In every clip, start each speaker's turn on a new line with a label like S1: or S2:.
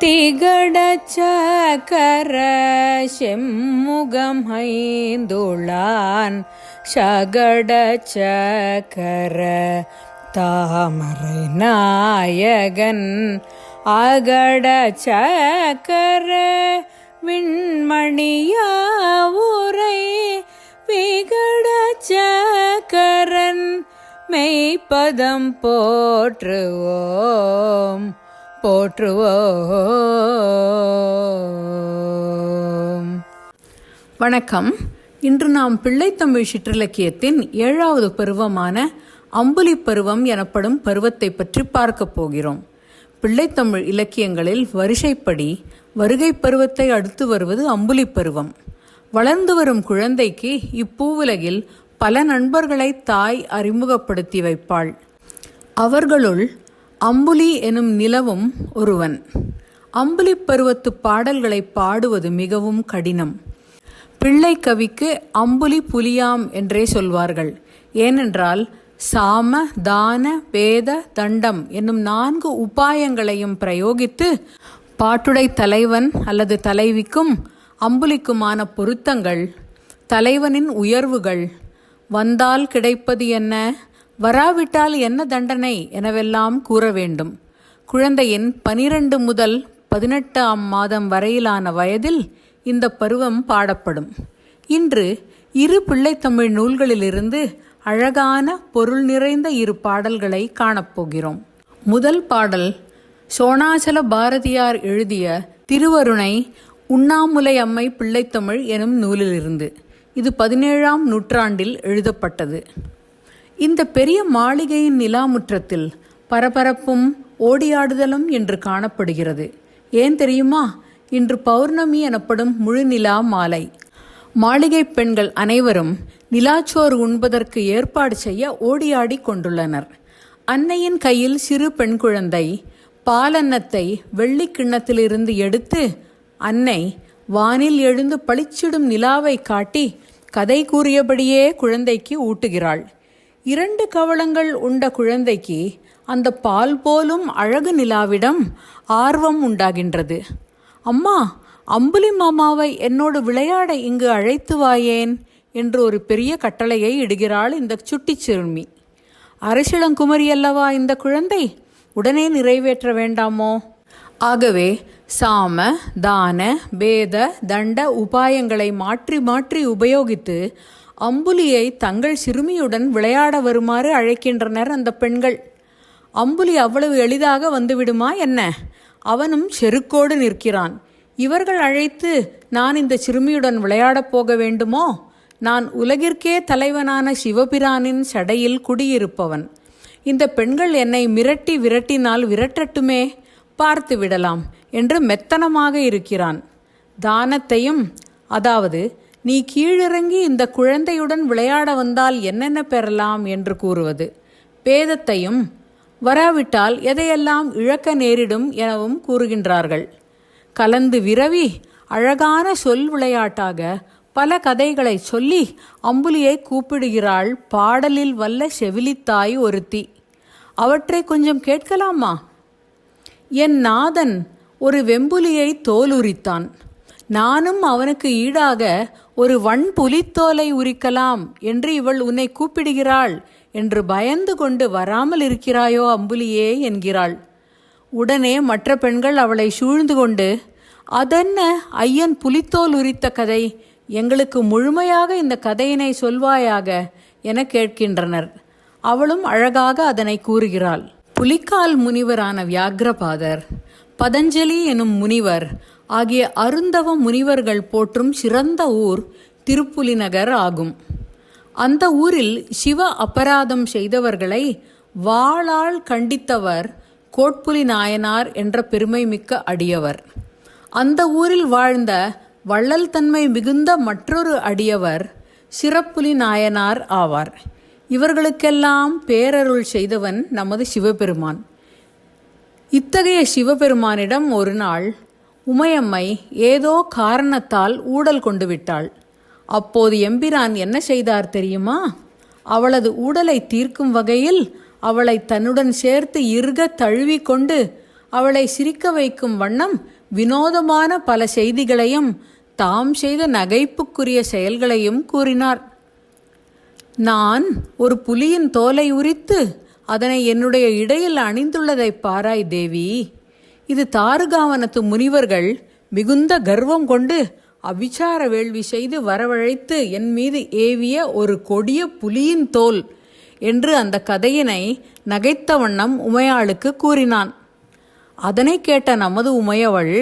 S1: திகட செம்முகமைந்துளான் செம்முகம் தாமரை நாயகன். அகட விண்மணியாவுரை விகடச்சகரன் மெய்ப்பதம் போற்றுவோம். போற்றுவோம். வணக்கம். இன்று நாம் பிள்ளைத்தமிழ் சிற்றிலக்கியத்தின் ஏழாவது பருவமான அம்புலி பருவம் எனப்படும் பருவத்தை பற்றி பார்க்கப் போகிறோம். பிள்ளைத்தமிழ் இலக்கியங்களில் வரிசைப்படி வருகை பருவத்தை அடுத்து வருவது அம்புலி பருவம். வளர்ந்து வரும் குழந்தைக்கு இப்பூவுலகில் பல நண்பர்களை தாய் அறிமுகப்படுத்தி வைப்பாள். அவர்களுள் அம்புலி எனும் நிலவும் ஒருவன். அம்புலி பருவத்து பாடல்களை பாடுவது மிகவும் கடினம். பிள்ளை கவிக்கு அம்புலி புலியாம் என்றே சொல்வார்கள். ஏனென்றால் சாம தான வேத தண்டம் என்னும் நான்கு உபாயங்களையும் பிரயோகித்து பாட்டுடை தலைவன் அல்லது தலைவிக்கும் அம்புலிக்குமான பொருத்தங்கள் தலைவனின் உயர்வுகள் வந்தால் கிடைப்பது என்ன? வராவிட்டால் என்ன தண்டனை எனவெல்லாம் கூற வேண்டும். குழந்தையின் பனிரெண்டு முதல் பதினெட்டாம் மாதம் வரையிலான வயதில் இந்த பருவம் பாடப்படும். இன்று இரு பிள்ளைத்தமிழ் நூல்களிலிருந்து அழகான பொருள் நிறைந்த இரு பாடல்களை காணப்போகிறோம். முதல் பாடல் சோணாச்சல பாரதியார் எழுதிய திருவருணை உண்ணாமுலை அம்மை பிள்ளைத்தமிழ் எனும் நூலிலிருந்து. இது பதினேழாம் நூற்றாண்டில் எழுதப்பட்டது. இந்த பெரிய மாளிகையின் நிலாமுற்றத்தில் பரபரப்பும் ஓடியாடுதலும் என்று காணப்படுகிறது. ஏன் தெரியுமா? இன்று பௌர்ணமி எனப்படும் முழு நிலா மாலை. மாளிகை பெண்கள் அனைவரும் நிலாச்சோறு உண்பதற்கு ஏற்பாடு செய்ய ஓடியாடி கொண்டுள்ளனர். அன்னையின் கையில் சிறு பெண் குழந்தை பாலன்னத்தை வெள்ளி கிண்ணத்திலிருந்து எடுத்து அன்னை வானில் எழுந்து பளிச்சிடும் நிலாவை காட்டி கதை கூறியபடியே குழந்தைக்கு ஊட்டுகிறாள். இரண்டு கவளங்கள் உண்ட குழந்தைக்கு அந்த பால் போலும் அழகு நிலாவிடம் ஆர்வம் உண்டாகின்றது. அம்மா அம்புலி மாமாவை என்னோடு விளையாட இங்கு அழைத்து வாயேன் என்று ஒரு பெரிய கட்டளையை இடுகிறாள் இந்த சுட்டி சிறுமி. அரசிளங்குமரி அல்லவா இந்த குழந்தை? உடனே நிறைவேற்ற வேண்டாமோ? ஆகவே சாம தான பேத தண்ட உபாயங்களை மாற்றி மாற்றி உபயோகித்து அம்புலியை தங்கள் சிறுமியுடன் விளையாட வருமாறு அழைக்கின்றனர் அந்த பெண்கள். அம்புலி அவ்வளவு எளிதாக வந்துவிடுமா என்ன? அவனும் செருக்கோடு நிற்கிறான். இவர்கள் அழைத்து நான் இந்த சிறுமியுடன் விளையாடப் போக வேண்டுமோ? நான் உலகிற்கே தலைவனான சிவபிரானின் சடையில் குடியிருப்பவன். இந்த பெண்கள் என்னை மிரட்டி விரட்டினால் விரட்டட்டுமே? பார்த்து விடலாம் என்று மெத்தனமாக இருக்கிறான். தானத்தையும் அதாவது நீ கீழிறங்கி இந்த குழந்தையுடன் விளையாட வந்தால் என்னென்ன பெறலாம் என்று கூறுவது. பேதத்தையும் வராவிட்டால் எதையெல்லாம் இழக்க நேரிடும் எனவும் கூறுகின்றார்கள். கலந்து விரவி அழகான சொல் விளையாட்டாக பல கதைகளை சொல்லி அம்புலியை கூப்பிடுகிறாள் பாடலில் வல்ல செவிலித்தாய் ஒருத்தி. அவற்றை கொஞ்சம் கேட்கலாமா? என் நாதன் ஒரு வெம்புலியை தோலுரித்தான். நானும் அவனுக்கு ஈடாக ஒரு வன் புலித்தோலை உரிக்கலாம் என்று இவள் உன்னை கூப்பிடுகிறாள் என்று பயந்து கொண்டு வராமல் இருக்கிறாயோ அம்புலியே என்கிறாள். உடனே மற்ற பெண்கள் அவளை சூழ்ந்து கொண்டு அதென்ன? ஐயன் புலித்தோல் உரித்த கதை. எங்களுக்கு முழுமையாக இந்த கதையினை சொல்வாயாக என கேட்கின்றனர். அவளும் அழகாக அதனை கூறுகிறாள். புலிக்கால் முனிவரான வியாக்ரபாதர் பதஞ்சலி எனும் முனிவர் ஆகிய அருந்தவ முனிவர்கள் போற்றும் சிறந்த ஊர் திருப்புலிநகர் ஆகும். அந்த ஊரில் சிவ அபராதம் செய்தவர்களை வாளால் கண்டித்தவர் கோட்புலி நாயனார் என்ற பெருமை மிக்க அடியவர். அந்த ஊரில் வாழ்ந்த வள்ளல் தன்மை மிகுந்த மற்றொரு அடியவர் சிறப்புலி நாயனார் ஆவார். இவர்களுக்கெல்லாம் பேரருள் செய்தவன் நமது சிவபெருமான். இத்தகைய சிவபெருமானிடம் ஒரு நாள் உமையம்மை ஏதோ காரணத்தால் ஊடல் கொண்டு விட்டாள். அப்போது எம்பிரான் என்ன செய்தார் தெரியுமா? அவளது ஊடலை தீர்க்கும் வகையில் அவளை தன்னுடன் சேர்த்து இறுக தழுவிக்கொண்டு அவளை சிரிக்க வைக்கும் வண்ணம் வினோதமான பல செய்திகளையும் தாம் செய்த நகைப்புக்குரிய செயல்களையும் கூறினார். நான் ஒரு புலியின் தோலை உரித்து அதனை என்னுடைய இடையில் அணிந்துள்ளதை பாராய் தேவி. இது தாருகாவனத்து முனிவர்கள் மிகுந்த கர்வம் கொண்டு அபிச்சார வேள்வி செய்து வரவழைத்து என் மீது ஏவிய ஒரு கொடிய புலியின் தோல் என்று அந்த கதையினை நகைத்த வண்ணம் உமையாளுக்கு கூறினான். அதனை கேட்ட நமது உமையவள்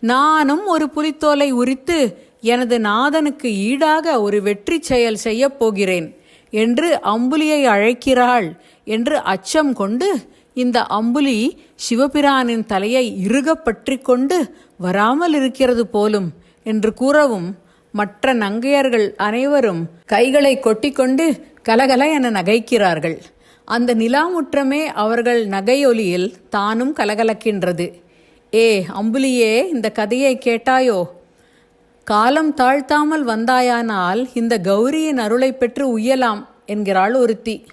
S1: நானும் ஒரு புலித்தோலை உரித்து எனது நாதனுக்கு ஈடாக ஒரு வெற்றி செயல் செய்யப் போகிறேன் என்று அம்புலியை அழைக்கிறாள் என்று அச்சம் கொண்டு இந்த அம்புலி சிவபிரானின் தலையை இறுகப் பற்றி கொண்டு வராமல் இருக்கிறது போலும் என்று கூறவும் மற்ற நங்கையர்கள் அனைவரும் கைகளை கொட்டிக்கொண்டு கலகல என நகைக்கிறார்கள். அந்த நிலாமுற்றமே அவர்கள் நகையொலியில் தானும் கலகலக்கின்றது. ஏ அம்புலியே இந்த கதையை கேட்டாயோ? காலம் தாழ்த்தாமல் வந்தாயானால் இந்த கௌரியின் அருளை பெற்று உய்யலாம் என்கிறாள் ஒருத்தி.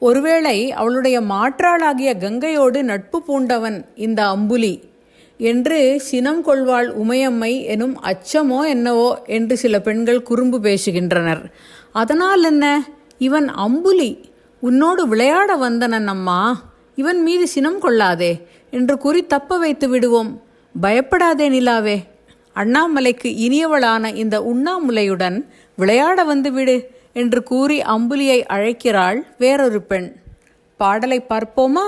S1: ஒருவேளை அவளுடைய மாற்றாளாகிய கங்கையோடு நட்பு பூண்டவன் இந்த அம்புலி. என்று சினம் கொள்வாள் உமையம்மை எனும் அச்சமோ என்னவோ என்று சில பெண்கள் குறும்பு பேசுகின்றனர். அதனால் என்ன? இவன் அம்புலி. உன்னோடு விளையாட வந்தனன் அம்மா. இவன் மீது சினம் கொள்ளாதே என்று கூறி தப்ப வைத்து விடுவோம். பயப்படாதே நிலாவே. அண்ணாமலைக்கு இனியவளான இந்த உண்ணாமுலையுடன் விளையாட வந்து விடு. என்று கூறி அம்புலியை அழைக்கிறாள் வேறொரு பெண். பாடலை பார்ப்போமா?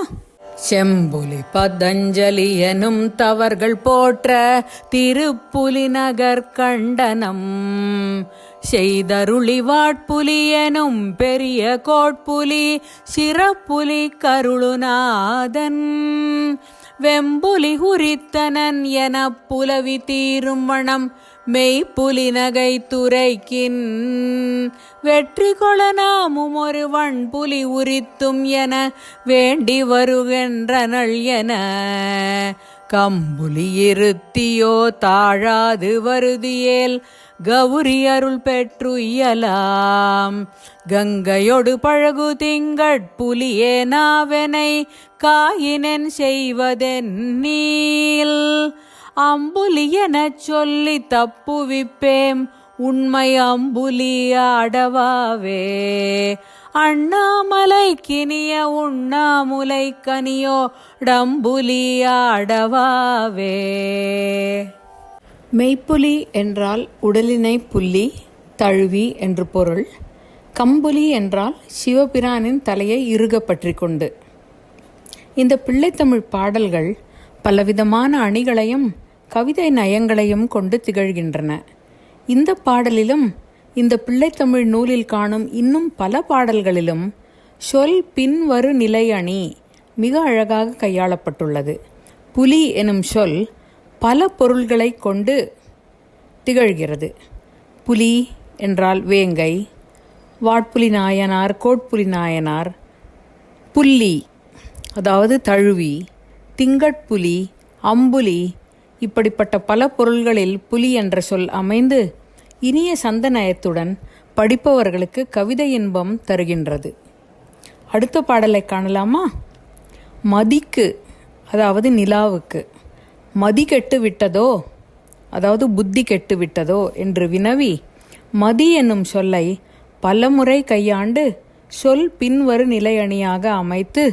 S1: செம்புலி பதஞ்சலி எனும் தவர்கள் போற்ற திருப்புலி நகர் கண்டனம். செய்தருளி வாட்புலி எனும் பெரிய கோட்புலி சிறப்புலி கருளுநாதன். வெம்புலி உரித்தனன் என புலவி தீரும் வனம். மெய்ப்புலி நகை துரைக்கின் வெற்றி கொள நாமும் ஒரு வண்புலி உரித்தும் என வேண்டி வருகின்றனள் என கம்புலி இருத்தியோ தாழாது வருதியேல் கௌரி அருள் பெற்று இயலாம் கங்கையொடு பழகு திங்கட் புலியே நாவெனை காயினன் செய்வதென் நீல் அம்புலியெனச் சொல்லி தப்புவிப்பேம். உண்மை அம்புலி அடவாவே. அண்ணாமலை கினிய உண்ணாமுலை கனியோ. டம்புலி அடவாவே. மெய்ப்புலி என்றால் உடலினை புள்ளி தழுவி என்று பொருள். கம்புலி என்றால் சிவபிரானின் தலையை இறுக பற்றி கொண்டு. இந்த பிள்ளைத்தமிழ் பாடல்கள் பலவிதமான அணிகளையும் கவிதை நயங்களையும் கொண்டு திகழ்கின்றன. இந்த பாடலிலும் இந்த பிள்ளைத்தமிழ் நூலில் காணும் இன்னும் பல பாடல்களிலும் சொல் பின்வரு நிலை அணி மிக அழகாக கையாளப்பட்டுள்ளது. புலி எனும் சொல் பல பொருள்களை கொண்டு திகழ்கிறது. புலி என்றால் வேங்கை வாட்புலி நாயனார் கோட்புலி நாயனார் புள்ளி அதாவது தழுவி திங்கட்புலி அம்புலி இப்படிப்பட்ட பல பொருள்களில் புலி என்ற சொல் அமைந்து இனிய சந்தநயத்துடன் படிப்பவர்களுக்கு கவிதை இன்பம் தருகின்றது. அடுத்த பாடலை காணலாமா? மதிக்கு அதாவது நிலாவுக்கு. மதி கெட்டு விட்டதோ அதாவது புத்தி கெட்டு விட்டதோ என்று வினவி மதி என்னும் சொல்லை பலமுறை கையாண்டு சொல் பின்வரு நிலையணியாக அமைத்து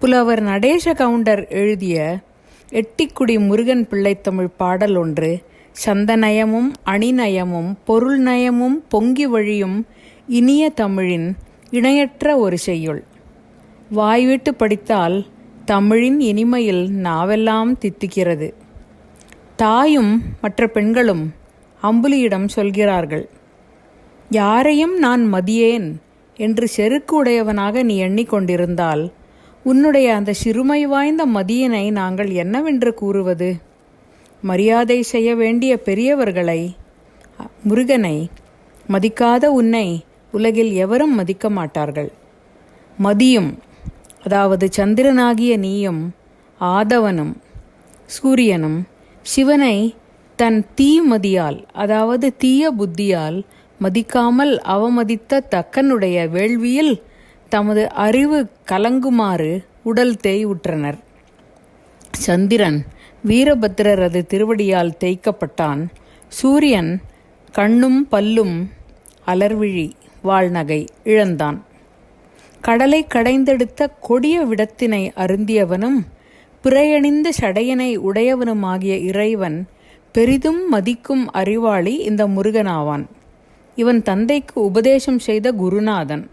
S1: புலவர் நடேச கவுண்டர் எழுதிய எட்டிக்குடி முருகன் பிள்ளைத்தமிழ் பாடல் ஒன்று. சந்தநயமும் அணிநயமும் பொருள் நயமும் பொங்கி வழியும் இனிய தமிழின் இணையற்ற ஒரு செய்யுள். வாய்விட்டு படித்தால் தமிழின் இனிமையில் நாவெல்லாம் தித்திக்கிறது. தாயும் மற்ற பெண்களும் அம்புலியிடம் சொல்கிறார்கள் யாரையும் நான் மதியேன் என்று செருக்கு உடையவனாக நீ எண்ணிக்கொண்டிருந்தால் உன்னுடைய அந்த சிறுமை வாய்ந்த மதியனை நாங்கள் என்னவென்று கூறுவது? மரியாதை செய்ய வேண்டிய பெரியவர்களை முருகனை மதிக்காத உன்னை உலகில் எவரும் மதிக்க மாட்டார்கள். மதியும் அதாவது சந்திரனாகிய நீயும் ஆதவனும் சூரியனும் சிவனை தன் தீமதியால் அதாவது தீய புத்தியால் மதிக்காமல் அவமதித்த தக்கனுடைய வேள்வியில் தமது அறிவு கலங்குமாறு உடல் தேய்வுற்றனர் சந்திரன் வீரபத்திரரது திருவடியால் தேய்க்கப்பட்டான். சூரியன் கண்ணும் பல்லும் அலர்விழி வாழ்நகை இழந்தான். கடலை கடைந்தெடுத்த கொடிய விடத்தினை அருந்தியவனும் பிறையணிந்த சடையனை உடையவனுமாகிய இறைவன் பெரிதும் மதிக்கும் அறிவாளி இந்த முருகனாவான். இவன் தந்தைக்கு உபதேசம் செய்த குருநாதன்.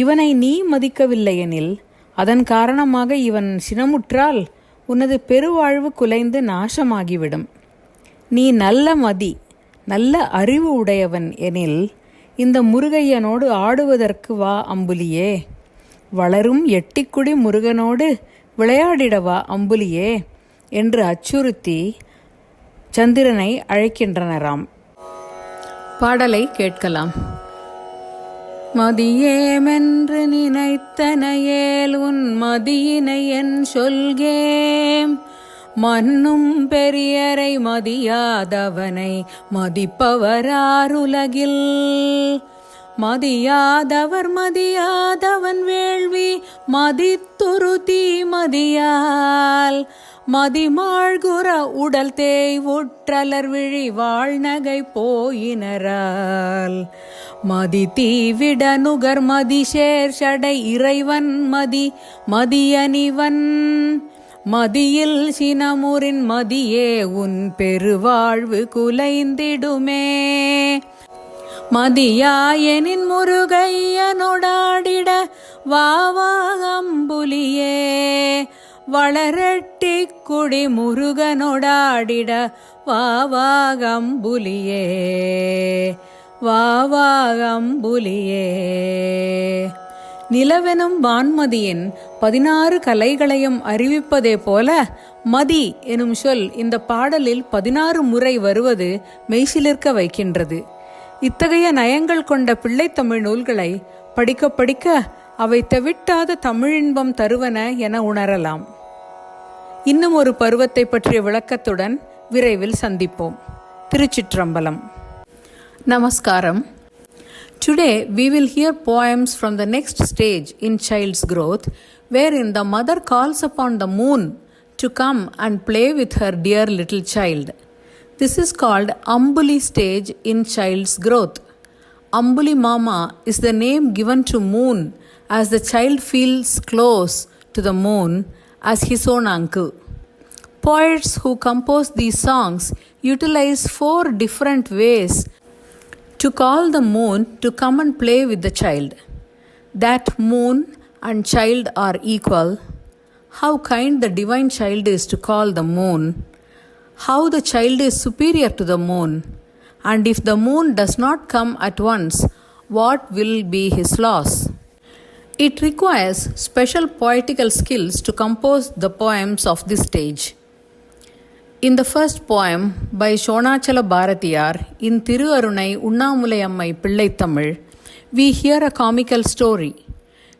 S1: இவனை நீ மதிக்கவில்லையெனில் அதன் காரணமாக இவன் சினமுற்றால் உனது பெருவாழ்வு குலைந்து நாசமாகிவிடும். நீ நல்ல மதி நல்ல அறிவு உடையவன் எனில் இந்த முருகையனோடு ஆடுவதற்கு வா அம்புலியே. வளரும் எட்டிக்குடி முருகனோடு விளையாடிடவா அம்புலியே என்று அச்சுறுத்தி சந்திரனை அழைக்கின்றனராம். பாடலை கேட்கலாம். மதியேமென்று நினைத்தனையேல் உன் மதியினை என் சொல்கேம். மண்ணும் பெரியரை மதியாதவனை மதிப்பவராருலகில். மதியாதவர் மதியாதவன் வேள்வி மதித்துருதி மதியால். மதிமாழ்குற உடல் தேய் உற்றலர் விழி வாழ்நகை போயினரால். மதி தீவிட நுகர் மதி சேர் சடை இறைவன் மதி மதியனிவன் மதியில் சினமுரின் மதியே உன் பெருவாழ்வு குலைந்திடுமே. மதியாயனின் முருகையனொடாடிட வாவாகம்புலியே. வளரட்டி குடி முருகனொடாடிட வாவாகம்புலியே வாவாகம்புலியே. நிலவெனும் வான்மதியின் பதினாறு கலைகளையும் அறிவிப்பதே போல மதி எனும் சொல் இந்த பாடலில் பதினாறு முறை வருவது மெய்சிலிர்க்க வைக்கின்றது. இத்தகைய நயங்கள் கொண்ட பிள்ளைத்தமிழ் நூல்களை படிக்க படிக்க அவை தவிட்டாத தமிழின்பம் தருவன என உணரலாம். இன்னும் ஒரு பருவத்தை பற்றிய விளக்கத்துடன் விரைவில் சந்திப்போம் திருச்சிற்றம்பலம் நமஸ்காரம் Today we will hear poems from the next stage in child's growth, wherein the mother calls upon the moon to come and play with her dear little child. This is called Ambuli stage in child's growth. Ambuli Mama is the name given to moon as the child feels close to the moon as his own uncle. Poets who compose these songs utilize four different ways to call the moon to come and play with the child. That moon and child are equal. How kind the divine child is to call the moon. How the child is superior to the moon. And if the moon does not come at once, what will be his loss? It requires special poetical skills to compose the poems of this stage. In the first poem by Shonachala Bharatiyar in Thiru Arunai Unnamulai Ammai Pillai Tamil, we hear a comical story.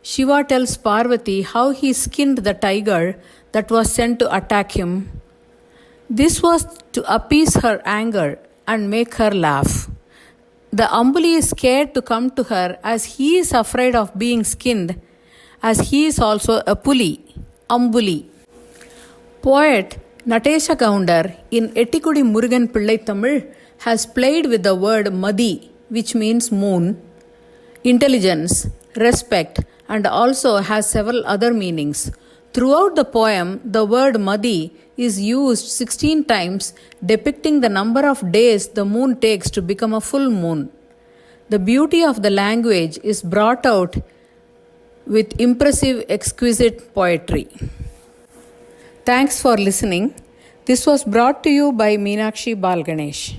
S1: Shiva tells Parvati how he skinned the tiger that was sent to attack him. This was to appease her anger and make her laugh. The Ambuli is scared to come to her as he is afraid of being skinned, as he is also a puli, Ambuli. Poet Natesha Kaundar in Ettikudi Murugan Pillai Tamil has played with the word Madi, which means moon, intelligence, respect, and also has several other meanings. Throughout the poem, the word Madi is used 16 times, depicting the number of days the moon takes to become a full moon. The beauty of the language is brought out with impressive, exquisite poetry. Thanks for listening. This was brought to you by Meenakshi Balganesh.